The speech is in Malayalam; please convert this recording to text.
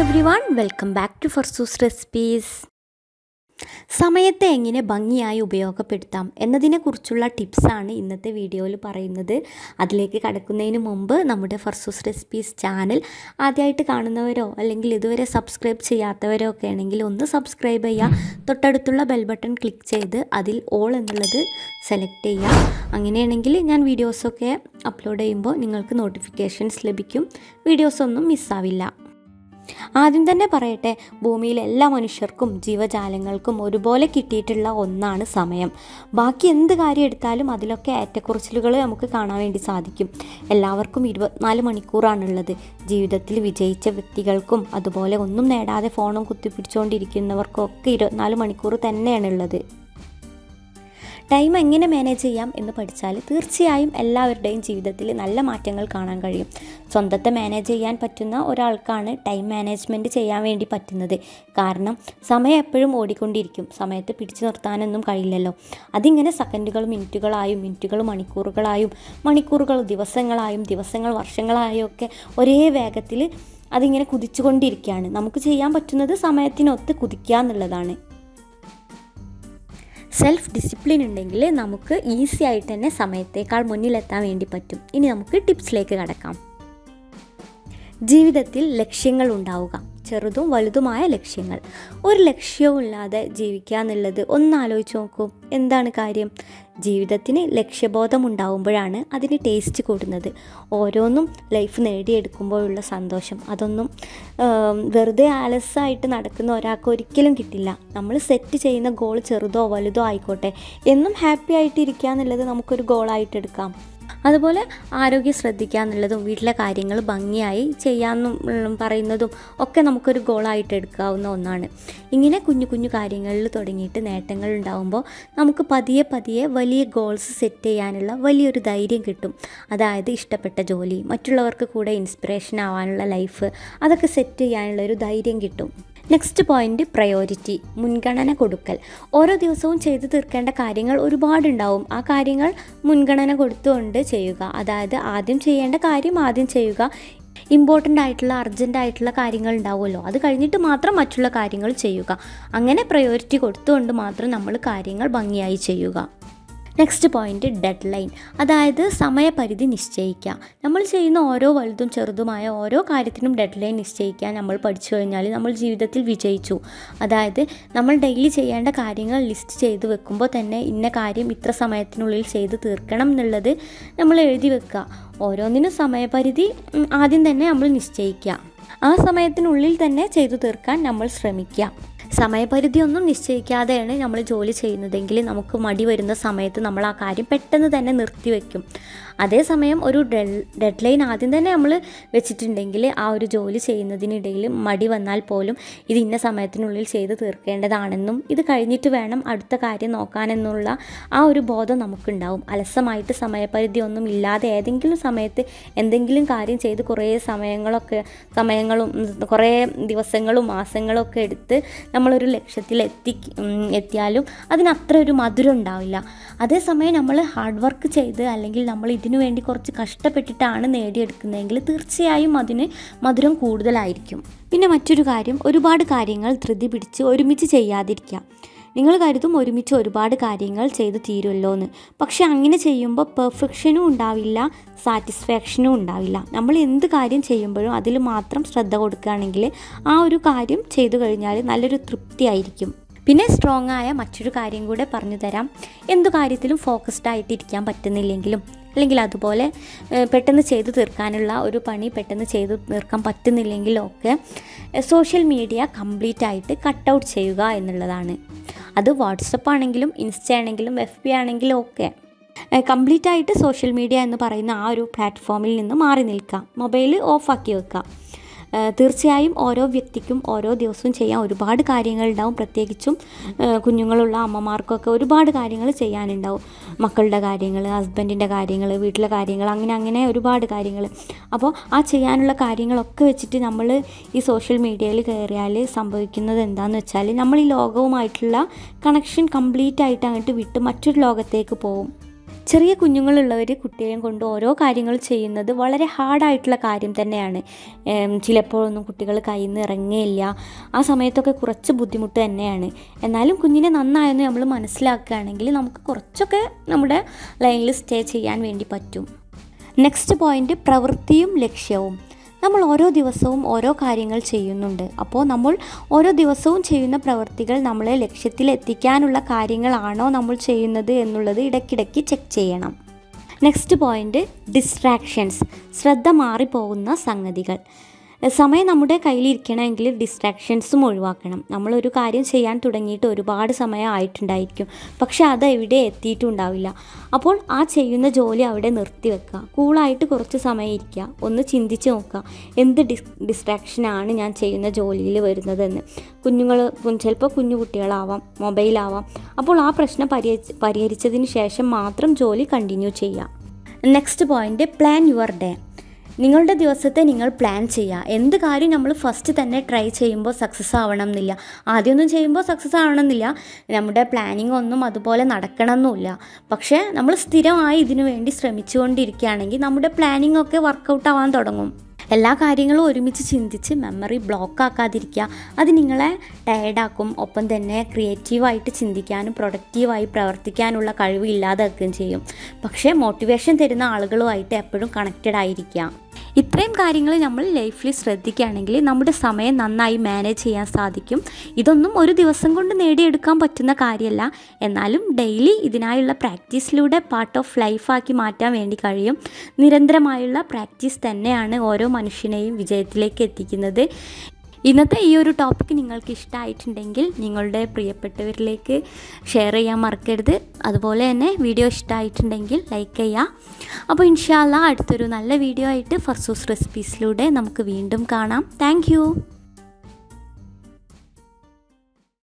Every one welcome back to ഫർസൂസ് റെസിപ്പീസ് സമയത്തെ എങ്ങനെ ഭംഗിയായി ഉപയോഗപ്പെടുത്താം എന്നതിനെക്കുറിച്ചുള്ള ടിപ്സാണ് ഇന്നത്തെ വീഡിയോയിൽ പറയുന്നത്. അതിലേക്ക് കടക്കുന്നതിന് മുമ്പ് നമ്മുടെ ഫർസൂസ് റെസിപ്പീസ് ചാനൽ ആദ്യമായിട്ട് കാണുന്നവരോ അല്ലെങ്കിൽ ഇതുവരെ സബ്സ്ക്രൈബ് ചെയ്യാത്തവരോ ഒക്കെ ആണെങ്കിൽ ഒന്ന് സബ്സ്ക്രൈബ് ചെയ്യുക. തൊട്ടടുത്തുള്ള ബെൽ ബട്ടൺ ക്ലിക്ക് ചെയ്ത് അതിൽ ഓൾ എന്നുള്ളത് സെലക്ട് ചെയ്യുക. അങ്ങനെയാണെങ്കിൽ ഞാൻ വീഡിയോസൊക്കെ അപ്ലോഡ് ചെയ്യുമ്പോൾ നിങ്ങൾക്ക് നോട്ടിഫിക്കേഷൻസ് ലഭിക്കും. വീഡിയോസൊന്നും മിസ്സാവില്ല ആദ്യം തന്നെ പറയട്ടെ ഭൂമിയിലെ എല്ലാ മനുഷ്യർക്കും ജീവജാലങ്ങൾക്കും ഒരുപോലെ കിട്ടിയിട്ടുള്ള ഒന്നാണ് സമയം. ബാക്കി എന്ത് കാര്യം എടുത്താലും അതിലൊക്കെ ഏറ്റക്കുറച്ചിലുകൾ നമുക്ക് കാണാൻ വേണ്ടി സാധിക്കും. എല്ലാവർക്കും ഇരുപത്തിനാല് മണിക്കൂറാണുള്ളത്. ജീവിതത്തിൽ വിജയിച്ച വ്യക്തികൾക്കും അതുപോലെ ഒന്നും നേടാതെ ഫോണും കുത്തിപ്പിടിച്ചുകൊണ്ടിരിക്കുന്നവർക്കും ഒക്കെ ഇരുപത്തിനാല് മണിക്കൂർ തന്നെയാണുള്ളത്. ടൈം എങ്ങനെ മാനേജ് ചെയ്യാം എന്ന് പഠിച്ചാൽ തീർച്ചയായും എല്ലാവരുടെയും ജീവിതത്തിൽ നല്ല മാറ്റങ്ങൾ കാണാൻ കഴിയും. സ്വന്തത്തെ മാനേജ് ചെയ്യാൻ പറ്റുന്ന ഒരാൾക്കാണ് ടൈം മാനേജ്മെന്റ് ചെയ്യാൻ വേണ്ടി പറ്റുന്നത്. കാരണം സമയം എപ്പോഴും ഓടിക്കൊണ്ടിരിക്കും. സമയത്ത് പിടിച്ചു നിർത്താനൊന്നും കഴിയില്ലല്ലോ. അതിങ്ങനെ സെക്കൻഡുകൾ മിനിറ്റുകളായും മിനിറ്റുകൾ മണിക്കൂറുകളായും മണിക്കൂറുകൾ ദിവസങ്ങളായും ദിവസങ്ങൾ വർഷങ്ങളായും ഒക്കെ ഒരേ വേഗത്തിൽ അതിങ്ങനെ കുതിച്ചുകൊണ്ടിരിക്കുകയാണ്. നമുക്ക് ചെയ്യാൻ പറ്റുന്നത് സമയത്തിനൊത്ത് കുതിക്കുക എന്നുള്ളതാണ്. സെൽഫ് ഡിസിപ്ലിൻ ഉണ്ടെങ്കിൽ നമുക്ക് ഈസി ആയിട്ട് തന്നെ സമയത്തേക്കാൾ മുന്നിലെത്താൻ വേണ്ടി പറ്റും. ഇനി നമുക്ക് ടിപ്സിലേക്ക് കടക്കാം. ജീവിതത്തിൽ ലക്ഷ്യങ്ങൾ ഉണ്ടാവുക. ചെറുതും വലുതുമായ ലക്ഷ്യങ്ങൾ. ഒരു ലക്ഷ്യവും ഇല്ലാതെ ജീവിക്കുക എന്നുള്ളത് ഒന്ന് ആലോചിച്ച് നോക്കൂ. എന്താണ് കാര്യം? ജീവിതത്തിന് ലക്ഷ്യബോധം ഉണ്ടാവുമ്പോഴാണ് അതിന് ടേസ്റ്റ് കൂടുന്നത്. ഓരോന്നും ലൈഫ് നേടിയെടുക്കുമ്പോഴുള്ള സന്തോഷം. അതൊന്നും വെറുതെ ആലസ്യമായിട്ട് നടക്കുന്ന ഒരാൾക്ക് ഒരിക്കലും കിട്ടില്ല. നമ്മൾ സെറ്റ് ചെയ്യുന്ന ഗോൾ ചെറുതോ വലുതോ ആയിക്കോട്ടെ. എന്നും ഹാപ്പി ആയിട്ട് ഇരിക്കുക എന്നുള്ളത് നമുക്കൊരു ഗോളായിട്ട് എടുക്കാം അതുപോലെ ആരോഗ്യം ശ്രദ്ധിക്കുക എന്നുള്ളതും വീട്ടിലെ കാര്യങ്ങൾ ഭംഗിയായി ചെയ്യാമെന്നും പറയുന്നതും ഒക്കെ നമുക്കൊരു ഗോളായിട്ട് എടുക്കാവുന്ന ഒന്നാണ്. ഇങ്ങനെ കുഞ്ഞു കുഞ്ഞു കാര്യങ്ങളിൽ തുടങ്ങിയിട്ട് നേട്ടങ്ങൾ ഉണ്ടാകുമ്പോൾ നമുക്ക് പതിയെ പതിയെ വലിയ ഗോൾസ് സെറ്റ് ചെയ്യാനുള്ള വലിയൊരു ധൈര്യം കിട്ടും. അതായത് ഇഷ്ടപ്പെട്ട ജോലി മറ്റുള്ളവർക്ക് കൂടെ ഇൻസ്പിറേഷൻ ആവാനുള്ള ലൈഫ് അതൊക്കെ സെറ്റ് ചെയ്യാനുള്ള ഒരു ധൈര്യം കിട്ടും. നെക്സ്റ്റ് പോയിന്റ് പ്രയോറിറ്റി മുൻഗണന കൊടുക്കൽ. ഓരോ ദിവസവും ചെയ്തു തീർക്കേണ്ട കാര്യങ്ങൾ ഒരുപാടുണ്ടാവും. ആ കാര്യങ്ങൾ മുൻഗണന കൊടുത്തുകൊണ്ട് ചെയ്യുക. അതായത് ആദ്യം ചെയ്യേണ്ട കാര്യം ആദ്യം ചെയ്യുക. ഇമ്പോർട്ടന്റ് ആയിട്ടുള്ള അർജന്റ് ആയിട്ടുള്ള കാര്യങ്ങൾ ഉണ്ടാവുമല്ലോ. അത് കഴിഞ്ഞിട്ട് മാത്രം മറ്റുള്ള കാര്യങ്ങൾ ചെയ്യുക. അങ്ങനെ പ്രയോറിറ്റി കൊടുത്തുകൊണ്ട് മാത്രം നമ്മൾ കാര്യങ്ങൾ ഭംഗിയായി ചെയ്യുക. നെക്സ്റ്റ് പോയിന്റ് ഡെഡ് ലൈൻ അതായത് സമയപരിധി നിശ്ചയിക്കുക നമ്മൾ ചെയ്യുന്ന ഓരോ വലുതും ചെറുതുമായ ഓരോ കാര്യത്തിനും ഡെഡ് ലൈൻ നിശ്ചയിക്കാൻ നമ്മൾ പഠിച്ചു കഴിഞ്ഞാൽ നമ്മൾ ജീവിതത്തിൽ വിജയിച്ചു. അതായത് നമ്മൾ ഡെയിലി ചെയ്യേണ്ട കാര്യങ്ങൾ ലിസ്റ്റ് ചെയ്ത് വെക്കുമ്പോൾ തന്നെ ഇന്ന കാര്യം ഇത്ര സമയത്തിനുള്ളിൽ ചെയ്ത് തീർക്കണം എന്നുള്ളത് നമ്മൾ എഴുതി വെക്കുക. ഓരോന്നിനും സമയപരിധി ആദ്യം തന്നെ നമ്മൾ നിശ്ചയിക്കുക. ആ സമയത്തിനുള്ളിൽ തന്നെ ചെയ്തു തീർക്കാൻ നമ്മൾ ശ്രമിക്കുക. സമയപരിധി ഒന്നും നിശ്ചയിക്കാതെയാണ് നമ്മൾ ജോലി ചെയ്യുന്നതെങ്കിൽ നമുക്ക് മടി വരുന്ന സമയത്ത് നമ്മൾ ആ കാര്യം പെട്ടെന്ന് തന്നെ നിർത്തിവെക്കും. അതേസമയം ഒരു ഡെഡ് ലൈൻ ആദ്യം തന്നെ നമ്മൾ വെച്ചിട്ടുണ്ടെങ്കിൽ ആ ഒരു ജോലി ചെയ്യുന്നതിനിടയിൽ മടി വന്നാൽ പോലും ഇത് ഇന്ന സമയത്തിനുള്ളിൽ ചെയ്ത് തീർക്കേണ്ടതാണെന്നും ഇത് കഴിഞ്ഞിട്ട് വേണം അടുത്ത കാര്യം നോക്കാനെന്നുള്ള ആ ഒരു ബോധം നമുക്കുണ്ടാവും. അലസമായിട്ട് സമയപരിധി ഒന്നും ഇല്ലാതെ ഏതെങ്കിലും സമയത്ത് എന്തെങ്കിലും കാര്യം ചെയ്ത് കുറേ സമയങ്ങളൊക്കെ സമയങ്ങളും കുറേ ദിവസങ്ങളും മാസങ്ങളും ഒക്കെ എടുത്ത് നമ്മളൊരു ലക്ഷ്യത്തിൽ എത്തി എത്തിയാലും അതിനത്ര ഒരു മധുരം ഉണ്ടാവില്ല. അതേസമയം നമ്മൾ ഹാർഡ് വർക്ക് ചെയ്ത് അല്ലെങ്കിൽ നമ്മൾ ഇതിനു വേണ്ടി കുറച്ച് കഷ്ടപ്പെട്ടിട്ടാണ് നേടിയെടുക്കുന്നതെങ്കിൽ തീർച്ചയായും അതിന് മധുരം കൂടുതലായിരിക്കും. പിന്നെ മറ്റൊരു കാര്യം ഒരുപാട് കാര്യങ്ങൾ ധൃതി പിടിച്ച് ഒരുമിച്ച് ചെയ്യാതിരിക്കുക. നിങ്ങൾ കരുതും ഒരുമിച്ച് ഒരുപാട് കാര്യങ്ങൾ ചെയ്ത് തീരുമല്ലോ എന്ന് പക്ഷെ അങ്ങനെ ചെയ്യുമ്പോൾ പെർഫെക്ഷനും ഉണ്ടാവില്ല സാറ്റിസ്ഫാക്ഷനും ഉണ്ടാവില്ല. നമ്മൾ എന്ത് കാര്യം ചെയ്യുമ്പോഴും അതിൽ മാത്രം ശ്രദ്ധ കൊടുക്കുകയാണെങ്കിൽ ആ ഒരു കാര്യം ചെയ്തു കഴിഞ്ഞാൽ നല്ലൊരു തൃപ്തിയായിരിക്കും. പിന്നെ സ്ട്രോങ് ആയ മറ്റൊരു കാര്യം കൂടെ പറഞ്ഞു തരാം. എന്തു കാര്യത്തിലും ഫോക്കസ്ഡ് ആയിട്ട് ഇരിക്കാൻ പറ്റുന്നില്ലെങ്കിലും അല്ലെങ്കിൽ അതുപോലെ പെട്ടെന്ന് ചെയ്തു തീർക്കാനുള്ള ഒരു പണി പെട്ടെന്ന് ചെയ്തു തീർക്കാൻ പറ്റുന്നില്ലെങ്കിലും ഒക്കെ സോഷ്യൽ മീഡിയ കംപ്ലീറ്റ് ആയിട്ട് കട്ട് ഔട്ട് ചെയ്യുക എന്നുള്ളതാണ്. അത് വാട്സപ്പ് ആണെങ്കിലും ഇൻസ്റ്റ ആണെങ്കിലും എഫ് ബി ആണെങ്കിലും ഒക്കെ കംപ്ലീറ്റ് ആയിട്ട് സോഷ്യൽ മീഡിയ എന്ന് പറയുന്ന ആ ഒരു പ്ലാറ്റ്ഫോമിൽ നിന്ന് മാറി നിൽക്കുക മൊബൈൽ ഓഫാക്കി വെക്കുക തീർച്ചയായും ഓരോ വ്യക്തിക്കും ഓരോ ദിവസവും ചെയ്യാൻ ഒരുപാട് കാര്യങ്ങളുണ്ടാവും. പ്രത്യേകിച്ചും കുഞ്ഞുങ്ങളുള്ള അമ്മമാർക്കൊക്കെ ഒരുപാട് കാര്യങ്ങൾ ചെയ്യാനുണ്ടാവും. മക്കളുടെ കാര്യങ്ങൾ ഹസ്ബൻഡിന്റെ കാര്യങ്ങൾ വീട്ടിലെ കാര്യങ്ങൾ അങ്ങനെ അങ്ങനെ ഒരുപാട് കാര്യങ്ങൾ. അപ്പോൾ ആ ചെയ്യാനുള്ള കാര്യങ്ങളൊക്കെ വെച്ചിട്ട് നമ്മൾ ഈ സോഷ്യൽ മീഡിയയിൽ കയറിയാൽ സംഭവിക്കുന്നത് എന്താണെന്ന് വെച്ചാൽ നമ്മൾ ഈ ലോകവുമായിട്ടുള്ള കണക്ഷൻ കംപ്ലീറ്റ് ആയിട്ട് അങ്ങോട്ട് വിട്ട് മറ്റൊരു ലോകത്തേക്ക് പോകും. ചെറിയ കുഞ്ഞുങ്ങളുള്ളവർ കുട്ടികളെയും കൊണ്ട് ഓരോ കാര്യങ്ങൾ ചെയ്യുന്നത് വളരെ ഹാർഡായിട്ടുള്ള കാര്യം തന്നെയാണ്. ചിലപ്പോഴൊന്നും കുട്ടികൾ കയ്യിൽ നിന്ന് ഇറങ്ങിയില്ല. ആ സമയത്തൊക്കെ കുറച്ച് ബുദ്ധിമുട്ട് തന്നെയാണ്. എന്നാലും കുഞ്ഞിനെ നന്നായെന്ന് നമ്മൾ മനസ്സിലാക്കുകയാണെങ്കിൽ നമുക്ക് കുറച്ചൊക്കെ നമ്മുടെ ലൈനിൽ സ്റ്റേ ചെയ്യാൻ വേണ്ടി പറ്റും. നെക്സ്റ്റ് പോയിന്റ് പ്രവൃത്തിയും ലക്ഷ്യവും. നമ്മൾ ഓരോ ദിവസവും ഓരോ കാര്യങ്ങൾ ചെയ്യുന്നുണ്ട്. അപ്പോൾ നമ്മൾ ഓരോ ദിവസവും ചെയ്യുന്ന പ്രവൃത്തികൾ നമ്മളെ ലക്ഷ്യത്തിൽ എത്തിക്കാനുള്ള കാര്യങ്ങളാണോ നമ്മൾ ചെയ്യുന്നത് എന്നുള്ളത് ഇടയ്ക്കിടയ്ക്ക് ചെക്ക് ചെയ്യണം. നെക്സ്റ്റ് പോയിന്റ് ഡിസ്ട്രാക്ഷൻസ് ശ്രദ്ധ മാറിപ്പോകുന്ന സംഗതികൾ. സമയം നമ്മുടെ കയ്യിലിരിക്കണമെങ്കിൽ ഡിസ്ട്രാക്ഷൻസും ഒഴിവാക്കണം. നമ്മളൊരു കാര്യം ചെയ്യാൻ തുടങ്ങിയിട്ട് ഒരുപാട് സമയം ആയിട്ടുണ്ടായിരിക്കും പക്ഷെ അത് എവിടെ എത്തിയിട്ടുണ്ടാവില്ല. അപ്പോൾ ആ ചെയ്യുന്ന ജോലി അവിടെ നിർത്തി വെക്കുക. കൂളായിട്ട് കുറച്ച് സമയം ഇരിക്കുക. ഒന്ന് ചിന്തിച്ച് നോക്കുക. എന്ത് ഡിസ് ഡിസ്ട്രാക്ഷനാണ് ഞാൻ ചെയ്യുന്ന ജോലിയിൽ വരുന്നതെന്ന്. കുഞ്ഞുങ്ങൾ ചിലപ്പോൾ കുഞ്ഞു കുട്ടികളാവാം മൊബൈലാവാം അപ്പോൾ ആ പ്രശ്നം പരിഹരിച്ച് പരിഹരിച്ചതിന് ശേഷം മാത്രം ജോലി കണ്ടിന്യൂ ചെയ്യുക. Next point plan your day നിങ്ങളുടെ ദിവസത്തെ നിങ്ങൾ പ്ലാൻ ചെയ്യുക. എന്ത് കാര്യം നമ്മൾ ഫസ്റ്റ് തന്നെ ട്രൈ ചെയ്യുമ്പോൾ സക്സസ് ആവണം എന്നില്ല ആദ്യമൊന്നും ചെയ്യുമ്പോൾ സക്സസ് ആവണം എന്നില്ല നമ്മുടെ പ്ലാനിങ് ഒന്നും അതുപോലെ നടക്കണമെന്നില്ല പക്ഷേ നമ്മൾ സ്ഥിരമായി ഇതിനു വേണ്ടി ശ്രമിച്ചുകൊണ്ടിരിക്കുകയാണെങ്കിൽ നമ്മുടെ പ്ലാനിങ് ഒക്കെ വർക്കൗട്ട് ആവാൻ തുടങ്ങും. എല്ലാ കാര്യങ്ങളും ഒരുമിച്ച് ചിന്തിച്ച് മെമ്മറി ബ്ലോക്ക് ആക്കാതിരിക്കുക. അത് നിങ്ങളെ ടയർഡാക്കും ഒപ്പം തന്നെ ക്രിയേറ്റീവായിട്ട് ചിന്തിക്കാനും പ്രൊഡക്റ്റീവായി പ്രവർത്തിക്കാനുള്ള കഴിവ് ഇല്ലാതാക്കുകയും ചെയ്യും. പക്ഷേ മോട്ടിവേഷൻ തരുന്ന ആളുകളുമായിട്ട് എപ്പോഴും കണക്റ്റഡ് ആയിരിക്കുക. ഇത്രയും കാര്യങ്ങൾ നമ്മൾ ലൈഫിൽ ശ്രദ്ധിക്കുകയാണെങ്കിൽ നമ്മുടെ സമയം നന്നായി മാനേജ് ചെയ്യാൻ സാധിക്കും. ഇതൊന്നും ഒരു ദിവസം കൊണ്ട് നേടിയെടുക്കാൻ പറ്റുന്ന കാര്യമല്ല. എന്നാലും ഡെയിലി ഇതിനായുള്ള പ്രാക്ടീസിലൂടെ പാർട്ട് ഓഫ് ലൈഫാക്കി മാറ്റാൻ വേണ്ടി കഴിയും. നിരന്തരമായുള്ള പ്രാക്ടീസ് തന്നെയാണ് ഓരോ മനുഷ്യനെയും വിജയത്തിലേക്ക് എത്തിക്കുന്നത്. ഇന്നത്തെ ഈ ഒരു ടോപ്പിക്ക് നിങ്ങൾക്ക് ഇഷ്ടമായിട്ടുണ്ടെങ്കിൽ നിങ്ങളുടെ പ്രിയപ്പെട്ടവരിലേക്ക് ഷെയർ ചെയ്യാൻ മറക്കരുത്. അതുപോലെ തന്നെ വീഡിയോ ഇഷ്ടമായിട്ടുണ്ടെങ്കിൽ ലൈക്ക് ചെയ്യുക അപ്പോൾ ഇൻഷാല്ല അടുത്തൊരു നല്ല വീഡിയോ ആയിട്ട് ഫർസൂസ് റെസിപ്പീസിലൂടെ നമുക്ക് വീണ്ടും കാണാം. താങ്ക്